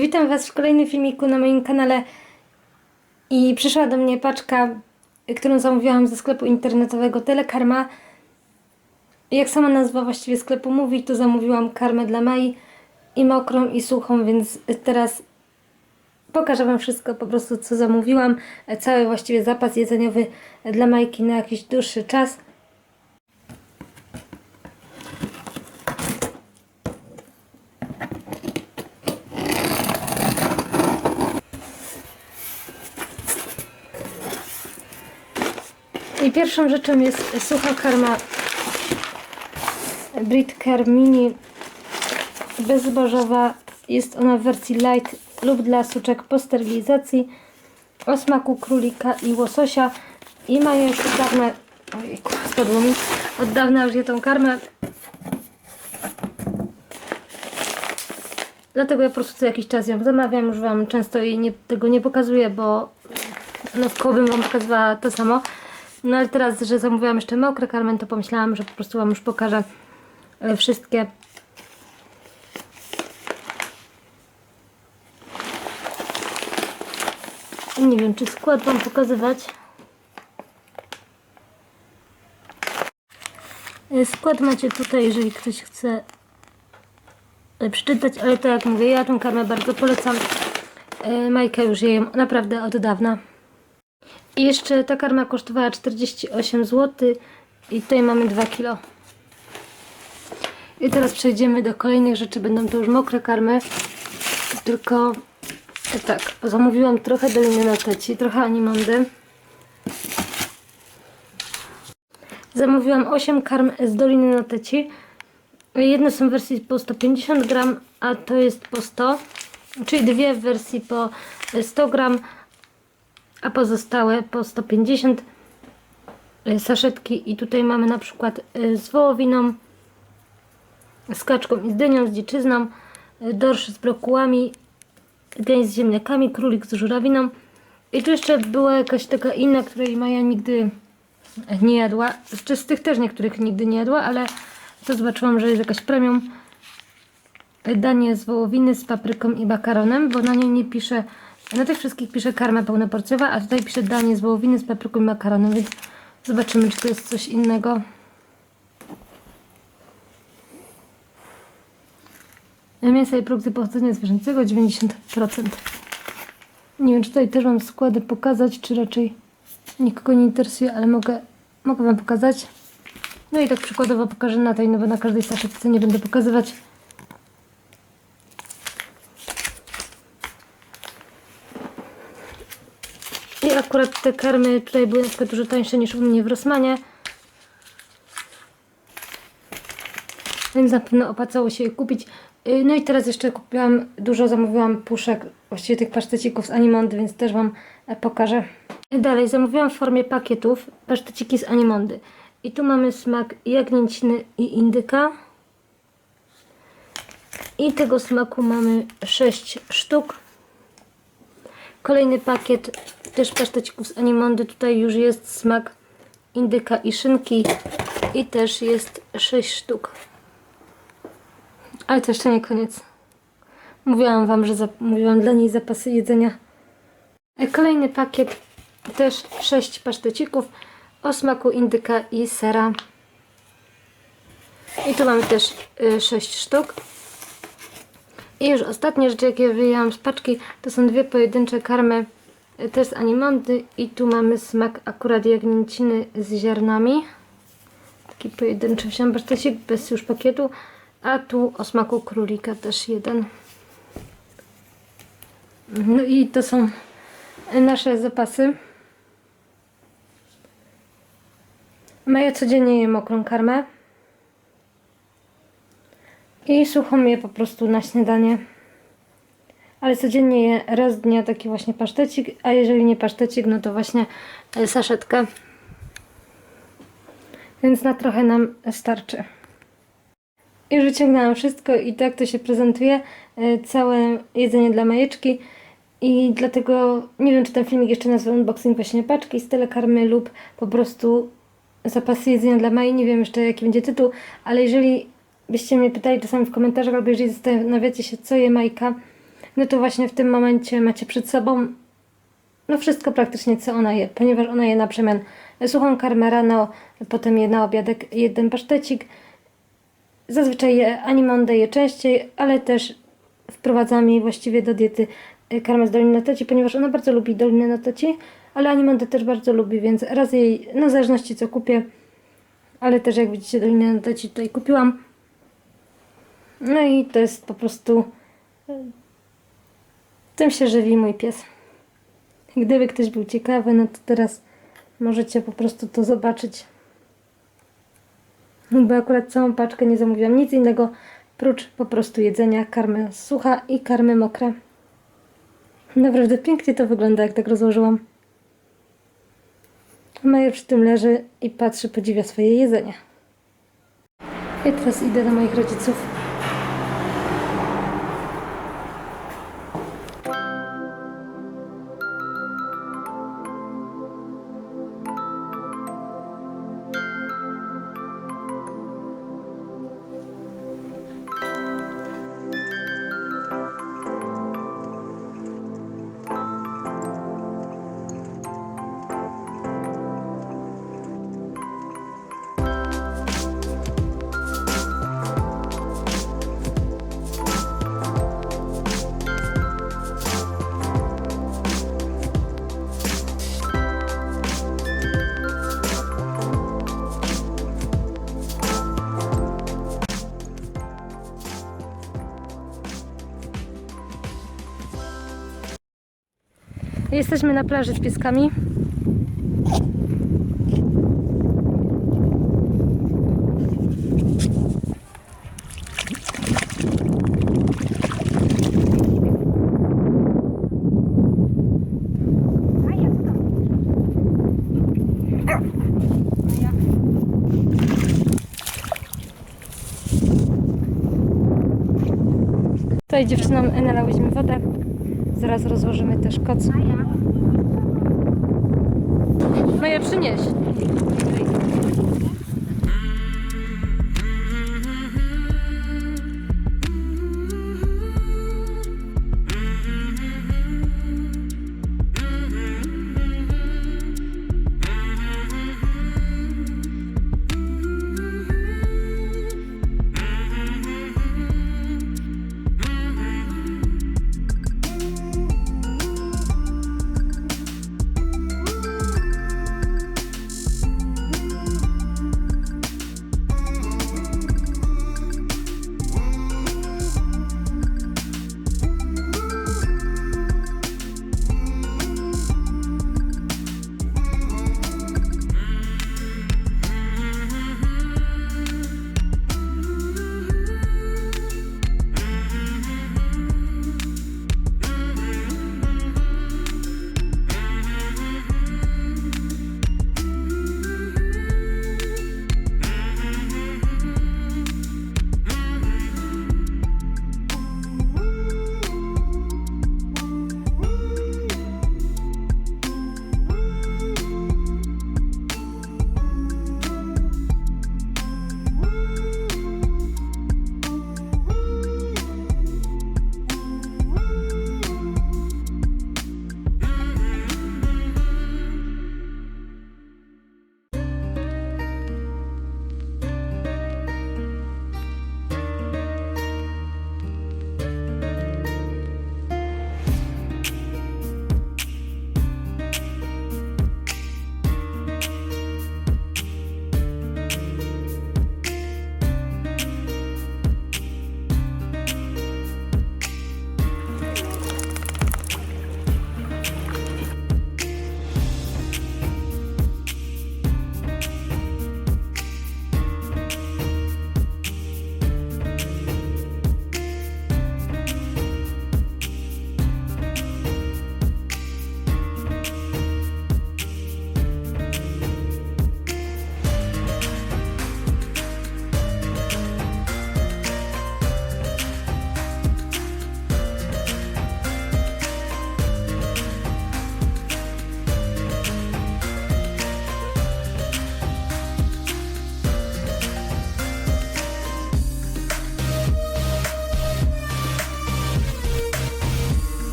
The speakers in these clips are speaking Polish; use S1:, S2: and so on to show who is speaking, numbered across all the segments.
S1: Witam Was w kolejnym filmiku na moim kanale i przyszła do mnie paczka, którą zamówiłam ze sklepu internetowego Telekarma. Jak sama nazwa właściwie sklepu mówi, to zamówiłam karmę dla Mai i mokrą i suchą, więc teraz pokażę Wam wszystko po prostu co zamówiłam. Cały właściwie zapas jedzeniowy dla Majki na jakiś dłuższy czas. I pierwszą rzeczą jest sucha karma Britcare Mini bezzbożowa. Jest ona w wersji light lub dla suczek po sterylizacji. O smaku królika i łososia. I mają już od dawna ojejku, spadło mi. Od dawna już je tą karmę. Dlatego ja po prostu co jakiś czas ją zamawiam. Już Wam często jej nie, tego nie pokazuję, bo no w koło bym Wam pokazywała to samo no ale teraz, że zamówiłam jeszcze mokre karmen, to pomyślałam, że po prostu Wam już pokażę e, wszystkie. Nie wiem, czy skład Wam pokazywać. E, Skład macie tutaj, jeżeli ktoś chce e, przeczytać, ale tak jak mówię, ja tą karmę bardzo polecam. Majka już je jem naprawdę od dawna. I jeszcze ta karma kosztowała 48 zł i tutaj mamy 2 kg. I teraz przejdziemy do kolejnych rzeczy. Będą to już mokre karmy. Tylko tak, zamówiłam trochę doliny na teci, trochę animondy. Zamówiłam 8 karm z doliny na teci. Jedne są w wersji po 150 gram, a to jest po 100. Czyli dwie w wersji po 100 gram a pozostałe po 150 y, saszetki. I tutaj mamy na przykład y, z wołowiną, z kaczką i z dynią, z dziczyzną, y, dorsz z brokułami, gęś z ziemniakami, królik z żurawiną. I tu jeszcze była jakaś taka inna, której Maja nigdy nie jadła, czy z tych też niektórych nigdy nie jadła, ale to zobaczyłam, że jest jakaś premium. Danie z wołowiny z papryką i makaronem, bo na niej nie pisze na tych wszystkich pisze karma pełnoporcjowa, a tutaj pisze danie z wołowiny z papryką i makaronem, więc zobaczymy, czy to jest coś innego. Mięsa i produkty pochodzenia zwierzęcego 90%. Nie wiem, czy tutaj też Wam składy pokazać, czy raczej nikogo nie interesuje, ale mogę, mogę Wam pokazać. No i tak przykładowo pokażę na tej, no bo na każdej saszetce nie będę pokazywać. Akurat te karmy tutaj były na dużo tańsze niż u mnie w Rossmanie. Więc na pewno opłacało się je kupić. Y, No i teraz jeszcze kupiłam, dużo zamówiłam puszek, właściwie tych pasztecików z Animondy, więc też Wam e, pokażę. Dalej, zamówiłam w formie pakietów paszteciki z Animondy. I tu mamy smak jagnięciny i indyka. I tego smaku mamy 6 sztuk. Kolejny pakiet też pasztecików z Animondy. Tutaj już jest smak indyka i szynki. I też jest 6 sztuk. Ale to jeszcze nie koniec. Mówiłam Wam, że zamówiłam dla niej zapasy jedzenia. E, Kolejny pakiet, też 6 pasztecików o smaku indyka i sera. I tu mamy też 6 sztuk. I już ostatnie rzeczy, jakie wyjęłam z paczki, to są dwie pojedyncze karmy y, też z animondy i tu mamy smak akurat jagnięciny z ziarnami. Taki pojedynczy wziąłem pasztecik bez już pakietu, a tu o smaku królika też jeden. No i to są nasze zapasy. Maja codziennie je mokrą karmę. I suchą je po prostu na śniadanie. Ale codziennie je raz dnia taki właśnie pasztecik, a jeżeli nie pasztecik, no to właśnie e, saszetkę. Więc na trochę nam starczy. Już wyciągnęłam wszystko i tak to się prezentuje. e, Całe jedzenie dla majeczki. I dlatego nie wiem, czy ten filmik jeszcze nazwę unboxing właśnie paczki z telekarmy lub po prostu zapasy jedzenia dla Mai. Nie wiem jeszcze jaki będzie tytuł, ale jeżeli byście mnie pytali czasami w komentarzach albo jeżeli zastanawiacie się co je Majka, no to właśnie w tym momencie macie przed sobą no wszystko praktycznie co ona je, ponieważ ona je na przemian suchą karmę rano, potem je na obiadek jeden pasztecik. Zazwyczaj je animondę je częściej, ale też wprowadzam jej właściwie do diety y, karmę z Doliny Noteci, ponieważ ona bardzo lubi Dolinę Noteci, ale animondę też bardzo lubi, więc raz jej, no w zależności co kupię, ale też jak widzicie Dolinę Noteci tutaj kupiłam. No i to jest po prostu y, tym się żywi mój pies. Gdyby ktoś był ciekawy, no to teraz możecie po prostu to zobaczyć. Bo akurat całą paczkę nie zamówiłam nic innego, prócz po prostu jedzenia karmy sucha i karmy mokre. Naprawdę pięknie to wygląda, jak tak rozłożyłam. Maja przy tym leży i patrzy, podziwia swoje jedzenie. I teraz idę do moich rodziców. Jesteśmy na plaży z pieskami. Tutaj dziewczynom nalałyśmy wodę. Zaraz rozłożymy też koc. Maja, przynieś.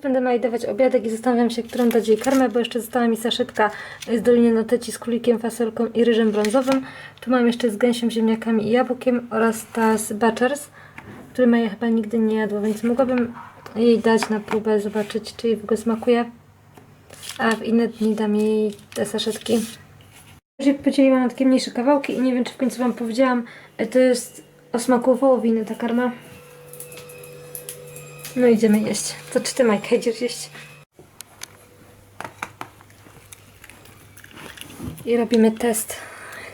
S1: Będę Mai dawać obiadek i zastanawiam się, którą dać jej karmę, bo jeszcze została mi saszetka z Doliny Noteci z królikiem, fasolką i ryżem brązowym. Tu mam jeszcze z gęsią, ziemniakami i jabłkiem oraz ta z Butchers, który Maja chyba nigdy nie jadła, więc mogłabym jej dać na próbę, zobaczyć, czy jej w ogóle smakuje. A w inne dni dam jej te saszetki. Jak podzieliłam na takie mniejsze kawałki i nie wiem, czy w końcu Wam powiedziałam, to jest o smaku wołowiny ta karma. No idziemy jeść. To czy Ty, Majka, idziesz jeść? I robimy test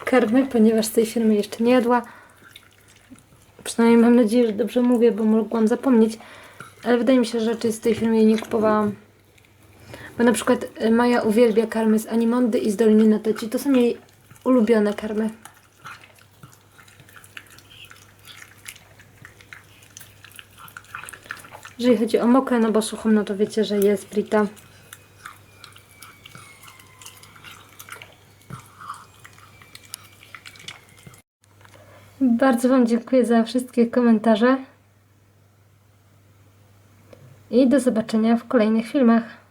S1: karmy, ponieważ z tej firmy jeszcze nie jadła. Przynajmniej mam nadzieję, że dobrze mówię, bo mogłam zapomnieć. Ale wydaje mi się, że raczej z tej firmy jej nie kupowałam. Bo na przykład y, Maja uwielbia karmy z Animondy i z Doliny Noteci. To są jej ulubione karmy. Jeżeli chodzi o mokre, no bo suchą, no to wiecie, że jest Brita. Bardzo Wam dziękuję za wszystkie komentarze. I do zobaczenia w kolejnych filmach.